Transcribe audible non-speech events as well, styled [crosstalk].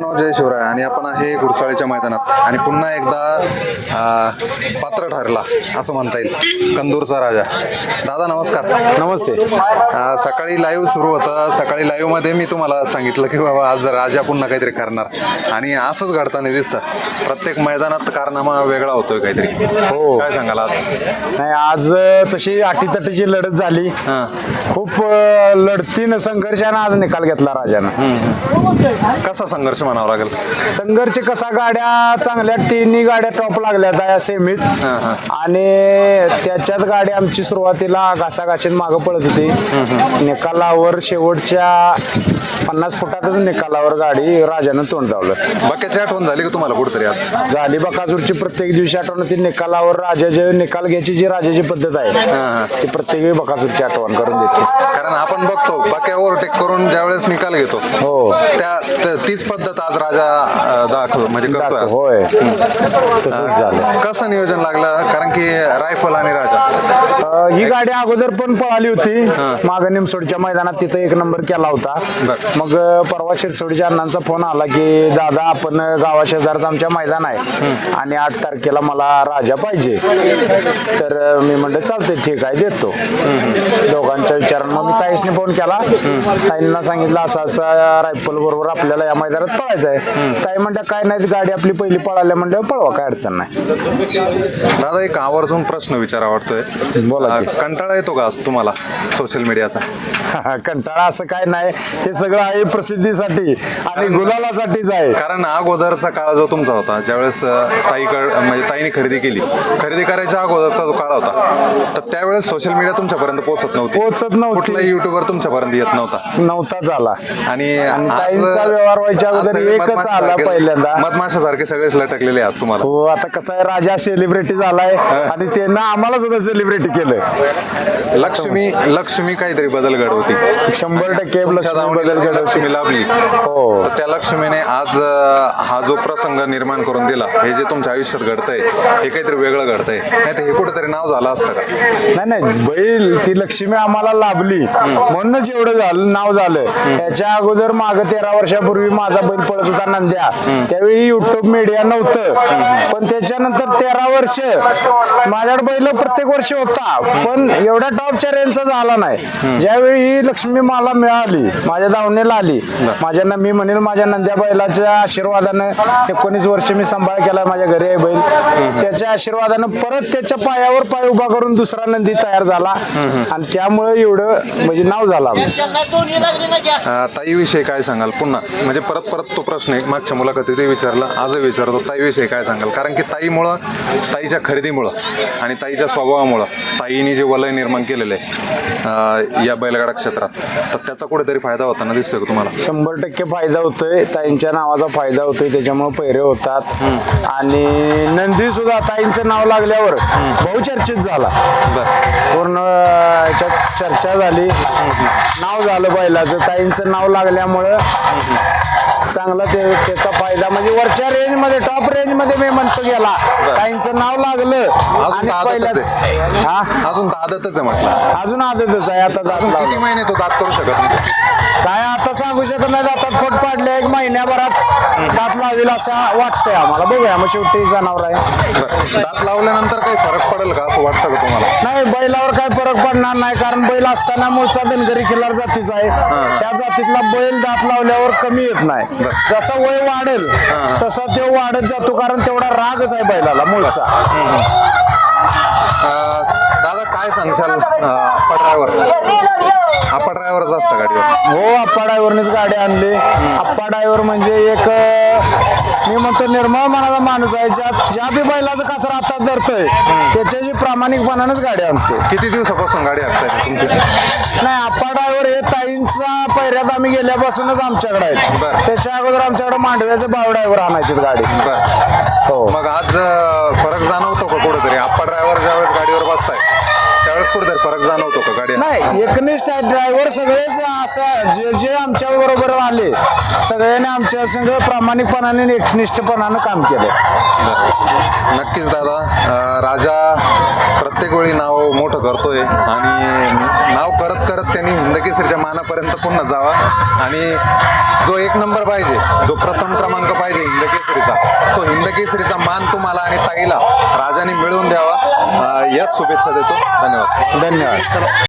मित्रांनो जय शिवराय. आणि आपण आहे गुरसाळीच्या मैदानात. आणि पुन्हा एकदा पात्र ठरला असं म्हणता येईल. कंदूरचा राजा. दादा नमस्कार. नमस्ते. सकाळी लाईव्ह सुरू होतं. सकाळी लाईव्हमध्ये मी तुम्हाला सांगितलं की बाबा आज राजा पुन्हा काहीतरी करणार. आणि असंच घडताना दिसतं. प्रत्येक मैदानात कारनामा वेगळा होतोय काहीतरी. हो. काय सांगाल आज? नाही आज तशी अटीतटीची लढत झाली. खूप लढतीनं संघर्षानं आज निकाल घेतला राजानं. कसा संघर्ष म्हणावा लागेल? संघर्ष कसा गाड्या चांगल्या तिन्ही गाड्या टॉप लागल्या त्या सेमीत. आणि त्याच्यात गाडी आमची सुरुवातीला घासाघाशीत मागं पळत होती. निकालावर शेवटच्या पन्नास फुटातच निकालावर गाडी राजानं तोंड धावलं बाकीची आठवण झाली का तुम्हाला कुठेतरी आज? झाली बकासूरची प्रत्येक दिवशी आठवण ती निकालावर राजा जे निकाल घ्यायची जी राजाची पद्धत आहे ती प्रत्येक वेळी बकासूरची आठवण करून देते. कारण आपण बघतो बाकी ओव्हरटेक करून ज्यावेळेस निकाल घेतो हो. त्या त- तीच पद्धत आज राजा अ, दाखव म्हणजे करतोय दाखव, आज. होय. तसंच झालं. कसं नियोजन लागलं? कारण की रायफल आणि राजा. अं, ही गाडी अगोदर पण पळाली होती. माग निमसोडच्या मैदानात तिथं एक नंबर केला होता. मग परवा शिरसोडच्या अण्णांचा फोन आला की दादा आपण गावा शेजारचं आमच्या मैदान आहे. आणि आठ तारखेला मला राजा पाहिजे. तर मी म्हणलं चालतंय ठीक आहे देतो. दोघांच्या विचारानं मग मी ताईसने फोन केला. ताईंना सांगितलं असं असं रायफल बरोबर आपल्याला या मैदानात पळायचं आहे ताई म्हणलं काय नाही गाडी आपली पहिली पळाल्या म्हणलं पळवा काय अडचण नाही. दादा एक आवर्जून प्रश्न विचारा वाटतोय. बोला. कंटाळा येतो का आज तुम्हाला सोशल मीडियाचा [laughs] कंटाळा असं काय नाही. हे सगळं आहे प्रसिद्धीसाठी आणि गुलालासाठीच आहे. कारण अगोदरचा काळ जो तुमचा होता ज्यावेळेस ताईकड म्हणजे ताईने खरेदी केली खरेदी करायच्या अगोदरचा जो काळ होता तर त्यावेळेस सोशल मीडिया तुमच्यापर्यंत पोहोचत नव्हती. पोहोचत नव्हती. कुठलाही युट्यूबर तुमच्यापर्यंत येत नव्हता. नव्हता झाला. आणि ताईंचा व्यवहार व्हायच्या अगोदर एकच आला पहिल्यांदा. मधमाशासारखे सगळेच लटकलेले आज तुम्हाला. हो आता कसं आहे राजा सेलिब्रिटी झालाय आणि त्यांना आम्हाला सुद्धा सेलिब्रिटी केलं लक्ष्मी लक्ष्मी काहीतरी बदल घडवती. शंभर टक्के तुमच्या लक्ष्मी दावणीला बदल जी घडवते. लक्ष्मी लाभली. हो. तर त्या लक्ष्मीने आज अं, हा जो प्रसंग निर्माण करून दिला हे जे तुमच्या आयुष्यात घडतंय हे काहीतरी वेगळं घडतंय. नाही तर हे कुठेतरी नाव झालं असतं का? नाही नाही. बैल ती लक्ष्मी आम्हाला लाभली. म्हणूनच एवढं झालं नाव झालं. त्याच्या अगोदर माग तेरा वर्षापूर्वी माझा बैल पळत होता नंद्या. त्यावेळी युट्यूब मीडिया नव्हतं. पण त्याच्यानंतर तेरा वर्ष माझ्याकडे बैल प्रत्येक वर्षी होता. पण एवढ्या टॉपच्या रेंजचा झाला नाही. ज्यावेळी ही लक्ष्मी मला मिळाली माझ्या दावणीला आली माझ्या मी म्हणेल माझ्या नंद्या बैलाच्या आशीर्वादानं एकोणीस वर्ष मी सांभाळ केला माझ्या घरी आहे बैल. त्याच्या आशीर्वादानं परत त्याच्या पायावर पाय उभा करून दुसरा नंदी तयार झाला. आणि त्यामुळे एवढं म्हणजे नाव झालं ताईविषयी काय सांगाल? पुन्हा म्हणजे परत परत तो प्रश्न एक मागच्या मुलाखतीत विचारला आजही विचारतो ताईविषयी काय सांगाल? कारण की ताईमुळं ताईच्या खरेदीमुळं आणि ताईच्या स्वभावामुळं ताईने जे वलय निर्माण केलेलं आहे या बैलगाडा क्षेत्रात तर त्याचा कुठेतरी फायदा होताना दिसतोय का तुम्हाला? शंभर टक्के फायदा होतोय. ताईंच्या नावाचा फायदा होतोय त्याच्यामुळे पैरे होतात. आणि नंदी सुद्धा ताईंचं नाव लागल्यावर बहुचर्चित झाला. पूर्ण याच्यात चर्चा झाली. नाव झालं बैलाचं. ताईंचं नाव लागल्यामुळं चांगला ते त्याचा फायदा. म्हणजे वरच्या रेंजमध्ये टॉप रेंजमध्ये मी म्हणतो गेला ताईंचं नाव लागलं अजून आणि तर आदतच पहिलाच आहे. हा? अजून तर आदतच आहे म्हटलं. अजून आदतच आहे. आता दात अजून किती लावला. महिने तो दात करू शकत नाही? काय आता सांगू शकत नाही दातात फट पाडले एक महिन्याभरात दात लावेल असं वाटतंय आम्हाला. बघूया मग शेवटी जनावर आहे. दात लावल्यानंतर काही फरक पडेल का? असं वाटतं का तुम्हाला? नाही बैलावर काय फरक पडणार नाही कारण बैल असताना मूळचा धनगरी खिल्लार जातीचा आहे. त्या जातीतला बैल दात लावल्यावर कमी येत नाही. जसं वय वाढेल तसा तो वाढत जातो कारण तेवढा रागच आहे बैलाला मूळचा. अं, दादा काय सांगशाल अं, आप्पा ड्रायव्हरच असतं गाडीवर. हो आप्पा ड्रायव्हरनेच गाडी आणली. आप्पा ड्रायव्हर म्हणजे एक अं, मी म्हणतो निर्मळ मनाचा माणूस आहे. ज्या ज्या बी बैलाचं कसं हातात धरतोय त्याच्याशी प्रामाणिकपणानेच गाडी आणतो. किती दिवसापासून गाडी हाकताय तुमची? नाही आप्पा ड्रायव्हर हे ताईंचा पैऱ्यात आम्ही गेल्यापासूनच आमच्याकडे आहेत. बरं. त्याच्या अगोदर आमच्याकडे मांडव्याचे बाव ड्रायव्हर आणायचे गाडी. बर. हो. मग आज अं, फरक जाणवतो का कुठेतरी? आप्पा ड्रायव्हर ज्यावेळेस गाडीवर बसताय त्यावेळेस कुठेतरी फरक जाणवतो का गाडी नाही एकनिष्ठ आहे ड्रायव्हर सगळेच असं जे जे आमच्या बरोबर आले सगळ्यांनी आमच्या संग प्रामाणिकपणाने आणि एकनिष्ठपणानं काम केलं. नक्कीच दादा अं, राजा प्रत्येक वेळी नाव मोठं करतोय आणि नाव करत करत त्यांनी हिंदकेसरीच्या मानापर्यंत पूर्ण जावा. आणि जो एक नंबर पाहिजे जो प्रथम क्रमांक पाहिजे हिंदकेसरीचा तो हिंदकेसरीचा मान तुम्हाला आणि ताईला राजाने मिळवून द्यावा. याच शुभेच्छा देतो. धन्यवाद. धन्यवाद.